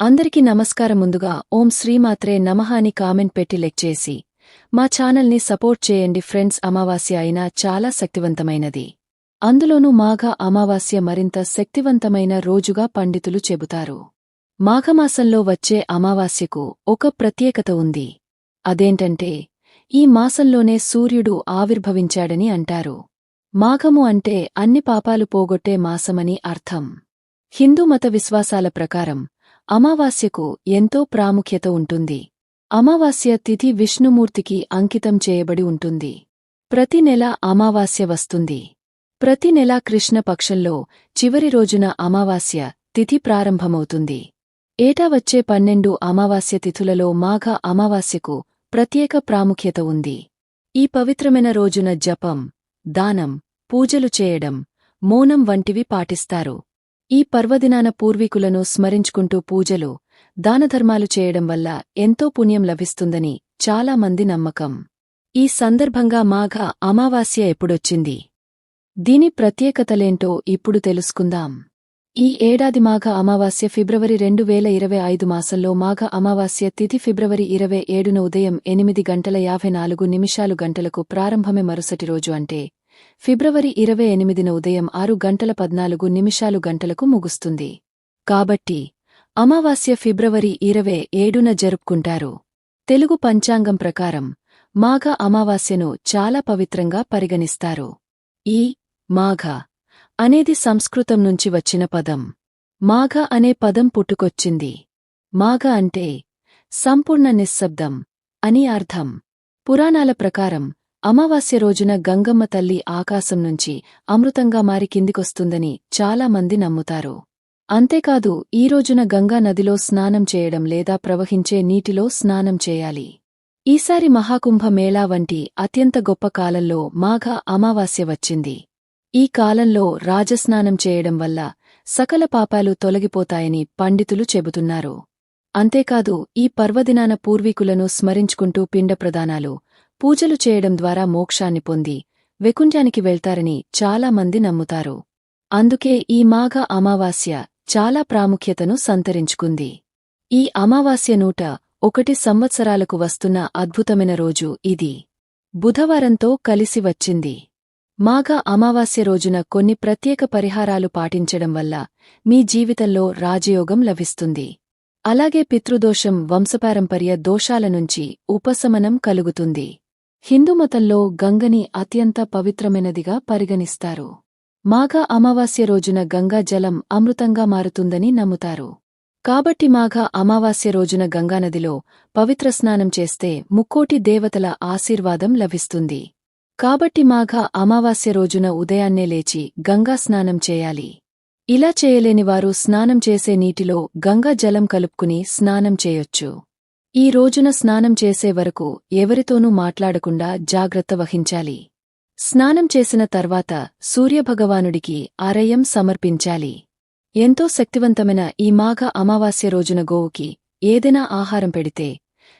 అందరికీ నమస్కారం ముందుగా ఓం శ్రీమాత్రే నమః అని కామెంట్ పెట్టి లెక్ చేసి మా ఛానల్ని సపోర్ట్ చేయండి ఫ్రెండ్స్. అమావాస్య అయినా చాలా శక్తివంతమైనది. అందులోనూ మాఘ అమావాస్య మరింత శక్తివంతమైన రోజుగా పండితులు చెబుతారు. మాఘమాసంలో వచ్చే అమావాస్యకు ఒక ప్రత్యేకత ఉంది. అదేంటంటే ఈ మాసంలోనే సూర్యుడు ఆవిర్భవించాడని అంటారు. మాఘము అంటే అన్ని పాపాలు పోగొట్టే మాసమని అర్థం. హిందూ మత విశ్వాసాల ప్రకారం అమావాస్యకు ఎంతో ప్రాముఖ్యత ఉంటుంది. అమావాస్య తిథి విష్ణుమూర్తికి అంకితం చేయబడి ఉంటుంది. ప్రతి నెల అమావాస్య వస్తుంది. ప్రతి నెలా కృష్ణపక్షంలో చివరి రోజున అమావాస్య తిథి ప్రారంభమవుతుంది. ఏటా వచ్చే పన్నెండు అమావాస్య తిథులలో మాఘ అమావాస్యకు ప్రత్యేక ప్రాముఖ్యత ఉంది. ఈ పవిత్రమైన రోజున జపం దానం పూజలు చేయడం మౌనం వంటివి పాటిస్తారు. ఈ పర్వదినాన పూర్వీకులను స్మరించుకుంటూ పూజలు దానధర్మాలు చేయడం వల్ల ఎంతో పుణ్యం లభిస్తుందని చాలామంది నమ్మకం. ఈ సందర్భంగా మాఘ అమావాస్య ఎప్పుడొచ్చింది? దీని ప్రత్యేకతలేంటో ఇప్పుడు తెలుసుకుందాం. ఈ ఏడాది మాఘ అమావాస్య ఫిబ్రవరి రెండు వేల ఇరవై ఐదు మాసంలో మాఘ అమావాస్య తిథి ఫిబ్రవరి ఇరవై ఏడున ఉదయం ఎనిమిది గంటల యాభై నాలుగు నిమిషాలు గంటలకు ప్రారంభమే మరుసటి రోజు అంటే ఫిబ్రవరి ఇరవై ఎనిమిదిన ఉదయం ఆరు గంటల పద్నాలుగు నిమిషాలు గంటలకు ముగుస్తుంది. కాబట్టి అమావాస్య ఫిబ్రవరి ఇరవై ఏడున జరుపుకుంటారు. తెలుగు పంచాంగం ప్రకారం మాఘ అమావాస్యను చాలా పవిత్రంగా పరిగణిస్తారు. ఈ మాఘ అనేది సంస్కృతం నుంచి వచ్చిన పదం. మాఘ అనే పదం పుట్టుకొచ్చింది. మాఘ అంటే సంపూర్ణ నిశ్శబ్దం అని అర్థం. పురాణాల ప్రకారం అమావాస్య రోజున గంగమ్మ తల్లి ఆకాశం నుంచి అమృతంగా మారి కిందికొస్తుందని చాలామంది నమ్ముతారు. అంతేకాదు ఈ రోజున గంగా నదిలో స్నానం చేయడం లేదా ప్రవహించే నీటిలో స్నానం చేయాలి. ఈసారి మహాకుంభ మేళా వంటి అత్యంత గొప్ప కాలంలో మాఘ అమావాస్య వచ్చింది. ఈ కాలంలో రాజస్నానం చేయడం వల్ల సకల పాపాలు తొలగిపోతాయని పండితులు చెబుతున్నారు. అంతేకాదు ఈ పర్వదినాన పూర్వీకులను స్మరించుకుంటూ పిండ ప్రదానాలు పూజలు చేయడం ద్వారా మోక్షాన్ని పొంది వెకుంజానికి వెళ్తారని చాలామంది నమ్ముతారు. అందుకే ఈ మాఘ అమావాస్య చాలా ప్రాముఖ్యతను సంతరించుకుంది. ఈ అమావాస్య నూట ఒకటి సంవత్సరాలకు వస్తున్న అద్భుతమైన రోజు ఇది. బుధవారంతో కలిసి వచ్చింది. మాఘ అమావాస్య రోజున కొన్ని ప్రత్యేక పరిహారాలు పాటించడం వల్ల మీ జీవితంలో రాజయోగం లభిస్తుంది. అలాగే పితృదోషం వంశపారంపర్య దోషాల నుంచి ఉపశమనం కలుగుతుంది. హిందుమతంలో గంగని అత్యంత పవిత్రమైనదిగా పరిగణిస్తారు. మాఘ అమావాస్య రోజున గంగా జలం అమృతంగా మారుతుందని నమ్ముతారు. కాబట్టి మాఘ అమావాస్య రోజున గంగానదిలో పవిత్ర స్నానం చేస్తే ముక్కోటి దేవతల ఆశీర్వాదం లభిస్తుంది. కాబట్టి మాఘ అమావాస్య రోజున ఉదయాన్నే లేచి గంగా స్నానం చేయాలి. ఇలా చేయలేని వారు స్నానం చేసే నీటిలో గంగా జలం కలుపుకుని స్నానం చేయొచ్చు. ఈ రోజున స్నానం చేసే వరకు ఎవరితోనూ మాట్లాడకుండా జాగ్రత్త వహించాలి. స్నానం చేసిన తర్వాత సూర్యభగవానుడికి ఆరయం సమర్పించాలి. ఎంతో శక్తివంతమైన ఈ మాఘ అమావాస్య రోజున గోవుకి ఏదైనా ఆహారం పెడితే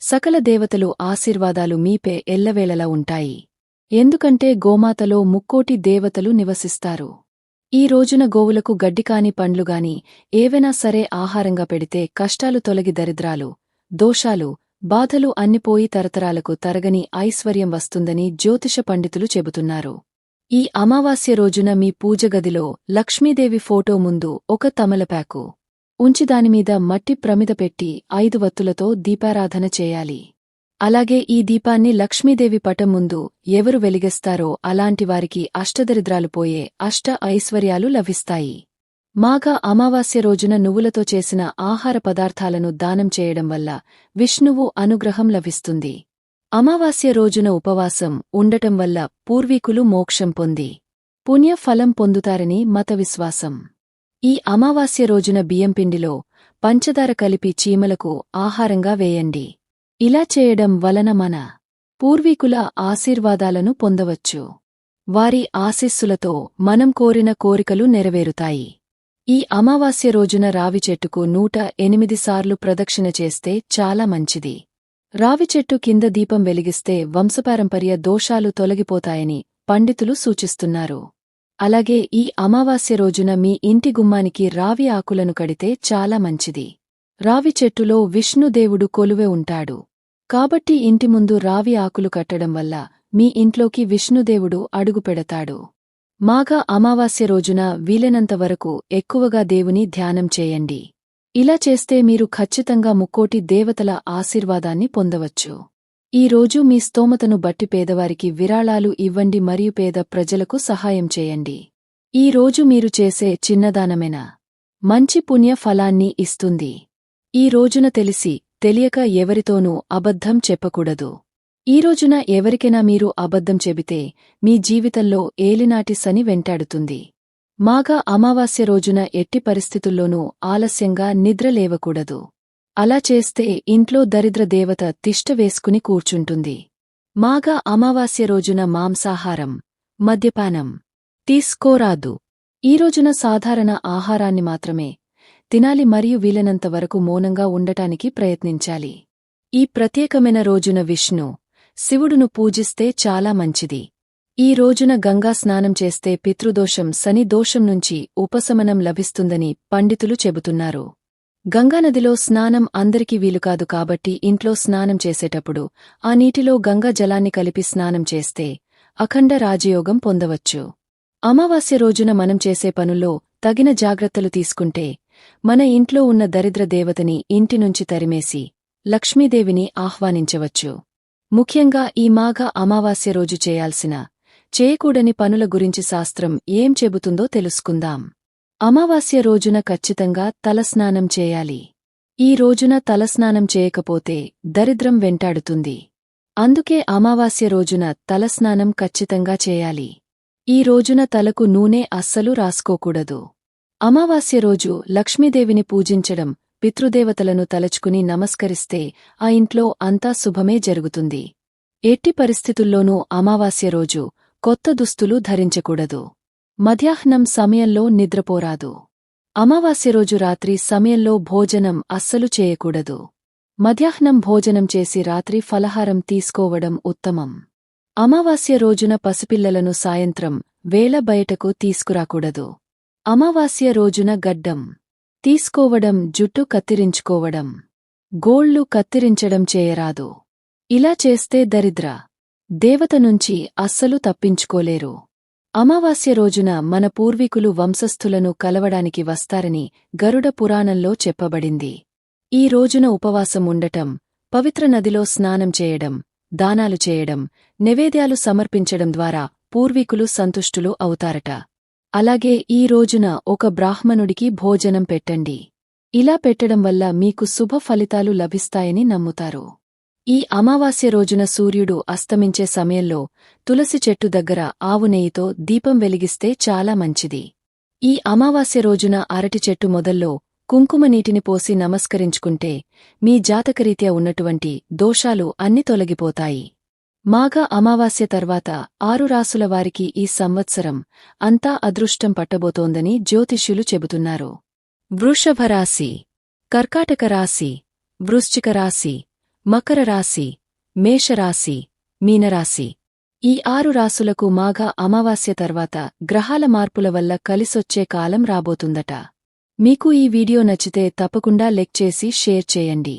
సకల దేవతలు ఆశీర్వాదాలు మీపే ఎల్లవేళలా ఉంటాయి. ఎందుకంటే గోమాతలో ముక్కోటి దేవతలు నివసిస్తారు. ఈ రోజున గోవులకు గడ్డికాని పండ్లుగాని ఏవైనా సరే ఆహారంగా పెడితే కష్టాలు తొలగి దరిద్రాలు దోషాలు బాధలు అన్నిపోయి తరతరాలకు తరగని ఐశ్వర్యం వస్తుందని జ్యోతిష పండితులు చెబుతున్నారు. ఈ అమావాస్య రోజున మీ పూజగదిలో లక్ష్మీదేవి ఫోటో ముందు ఒక తమలపాకు ఉంచి దానిమీద మట్టి ప్రమిద పెట్టి ఐదు వత్తులతో దీపారాధన చేయాలి. అలాగే ఈ దీపాన్ని లక్ష్మీదేవి పటం ముందు ఎవరు వెలిగిస్తారో అలాంటి వారికి అష్టదరిద్రాలు పోయే అష్ట ఐశ్వర్యాలు లభిస్తాయి. మాఘ అమావాస్య రోజున నువ్వులతో చేసిన ఆహార పదార్థాలను దానం చేయడం వల్ల విష్ణువు అనుగ్రహం లభిస్తుంది. అమావాస్య రోజున ఉపవాసం ఉండటం వల్ల పూర్వీకులు మోక్షం పొంది. పుణ్యఫలం పొందుతారని మత విశ్వాసం. ఈ అమావాస్య రోజున బియ్యంపిండిలో పంచదార కలిపి చీమలకు ఆహారంగా వేయండి. ఇలా చేయడం వలన మన పూర్వీకుల ఆశీర్వాదాలను పొందవచ్చు. వారి ఆశీస్సులతో మనం కోరిన కోరికలు నెరవేరుతాయి. ఈ అమావాస్య రోజున రావి చెట్టుకు నూట ఎనిమిది సార్లు ప్రదక్షిణ చేస్తే చాలా మంచిది. రావి చెట్టు కింద దీపం వెలిగిస్తే వంశపారంపర్య దోషాలు తొలగిపోతాయని పండితులు సూచిస్తున్నారు. అలాగే ఈ అమావాస్య రోజున మీ ఇంటి గుమ్మానికి రావి ఆకులను కడితే చాలా మంచిది. రావి చెట్టులో విష్ణుదేవుడు కొలువే ఉంటాడు. కాబట్టి ఇంటి ముందు రావి ఆకులు కట్టడం వల్ల మీ ఇంట్లోకి విష్ణుదేవుడు అడుగుపెడతాడు మాఘ అమావాస్య రోజున వీలైనంతవరకు ఎక్కువగా దేవుని ధ్యానం చేయండి. ఇలా చేస్తే మీరు ఖచ్చితంగా ముక్కోటి దేవతల ఆశీర్వాదాన్ని పొందవచ్చు. ఈ రోజు మీ స్తోమతను బట్టి పేదవారికి విరాళాలు ఇవ్వండి మరియు పేద ప్రజలకు సహాయం చేయండి. ఈ రోజు మీరు చేసే చిన్నదానమైన? మంచి పుణ్య ఫలాన్ని ఇస్తుంది. ఈ రోజున తెలిసి తెలియక ఎవరితోనూ అబద్ధం చెప్పకూడదు. ఈ రోజున ఎవరికైనా మీరు అబద్ధం చెబితే మీ జీవితంలో ఏలినాటి శని వెంటాడుతుంది. మాఘ అమావాస్య రోజున ఎట్టి పరిస్థితుల్లోనూ ఆలస్యంగా నిద్రలేవకూడదు అలా చేస్తే ఇంట్లో దరిద్ర దేవత తిష్ట వేసుకుని కూర్చుంటుంది. మాఘ అమావాస్య రోజున మాంసాహారం మద్యపానం తీసుకోరాదు. ఈ రోజున సాధారణ ఆహారాన్ని మాత్రమే తినాలి మరియు వీలైనంత వరకు మౌనంగా ఉండటానికి ప్రయత్నించాలి. ఈ ప్రత్యేకమైన రోజున విష్ణు శివుడును పూజిస్తే చాలా మంచిది. ఈ రోజున గంగా స్నానం చేస్తే పితృదోషం శని దోషం నుంచి ఉపశమనం లభిస్తుందని పండితులు చెబుతున్నారు. గంగానదిలో స్నానం అందరికీ వీలుకాదు కాబట్టి ఇంట్లో స్నానం చేసేటప్పుడు ఆ నీటిలో గంగా జలాన్ని కలిపి స్నానం చేస్తే అఖండ రాజయోగం పొందవచ్చు. అమావాస్య రోజున మనం చేసే పనుల్లో తగిన జాగ్రత్తలు తీసుకుంటే మన ఇంట్లో ఉన్న దరిద్ర దేవతని ఇంటి నుంచి తరిమేసి లక్ష్మీదేవిని ఆహ్వానించవచ్చు. ముఖ్యంగా ఈ మాఘ అమావాస్య రోజు చేయాల్సిన చేయకూడని పనుల గురించి శాస్త్రం ఏం చెబుతుందో తెలుసుకుందాం. అమావాస్య రోజున ఖచ్చితంగా తలస్నానం చేయాలి. ఈ రోజున తలస్నానం చేయకపోతే దరిద్రం వెంటాడుతుంది. అందుకే అమావాస్య రోజున తలస్నానం ఖచ్చితంగా చేయాలి. ఈ రోజున తలకు నూనె అస్సలు రాసుకోకూడదు. అమావాస్య రోజు లక్ష్మీదేవిని పూజించడం పితృదేవతలను తలచుకుని నమస్కరిస్తే ఆ ఇంట్లో అంతా శుభమే జరుగుతుంది. ఎట్టి పరిస్థితుల్లోనూ అమావాస్య రోజు కొత్త దుస్తులు ధరించకూడదు. మధ్యాహ్నం సమయంలో నిద్రపోరాదు. అమావాస్య రోజు రాత్రి సమయంలో భోజనం అస్సలు చేయకూడదు. మధ్యాహ్నం భోజనం చేసి రాత్రి ఫలహారం తీసుకోవడం ఉత్తమం. అమావాస్య రోజున పసిపిల్లలను సాయంత్రం వేళ బయటకు తీసుకురాకూడదు. అమావాస్య రోజున గడ్డం. తీసుకోవడం జుట్టు కత్తిరించుకోవడం. గోళ్ళు కత్తిరించడం చేయరాదు. ఇలా చేస్తే దరిద్ర. దేవత నుంచి అస్సలు తప్పించుకోలేరు. అమావాస్య రోజున మన పూర్వీకులు వంశస్థులను కలవడానికి వస్తారని గరుడ పురాణంలో చెప్పబడింది. ఈ రోజున ఉపవాసం ఉండటం పవిత్ర నదిలో స్నానం చేయడం దానాలు చేయడం నివేద్యాలు సమర్పించడం ద్వారా పూర్వీకులు సంతుష్టులు అవుతారట. అలాగే ఈ రోజున ఒక బ్రాహ్మణుడికి భోజనం పెట్టండి. ఇలా పెట్టడం వల్ల మీకు శుభ ఫలితాలు లభిస్తాయని నమ్ముతారు. ఈ అమావాస్య రోజున సూర్యుడు అస్తమించే సమయంలో తులసి చెట్టు దగ్గర ఆవు నెయ్యితో దీపం వెలిగిస్తే చాలా మంచిది. ఈ అమావాస్య రోజున అరటి చెట్టు మొదల్లో కుంకుమ నీటిని పోసి నమస్కరించుకుంటే మీ జాతకరీత్యా ఉన్నటువంటి దోషాలు అన్ని తొలగిపోతాయి. మాఘ అమావాస్య తర్వాత ఆరు రాసుల వారికి ఈ సంవత్సరం అంతా అదృష్టం పట్టబోతోందని జ్యోతిష్యులు చెబుతున్నారు. వృషభరాశి కర్కాటక రాశి వృశ్చిక రాశి మకర రాశి మేషరాశి మీనరాశి ఈ ఆరు రాసులకు మాఘ అమావాస్య తర్వాత గ్రహాల మార్పుల వల్ల కలిసొచ్చే కాలం రాబోతుందట. మీకు ఈ వీడియో నచ్చితే తప్పకుండా లెక్ చేసి షేర్ చేయండి.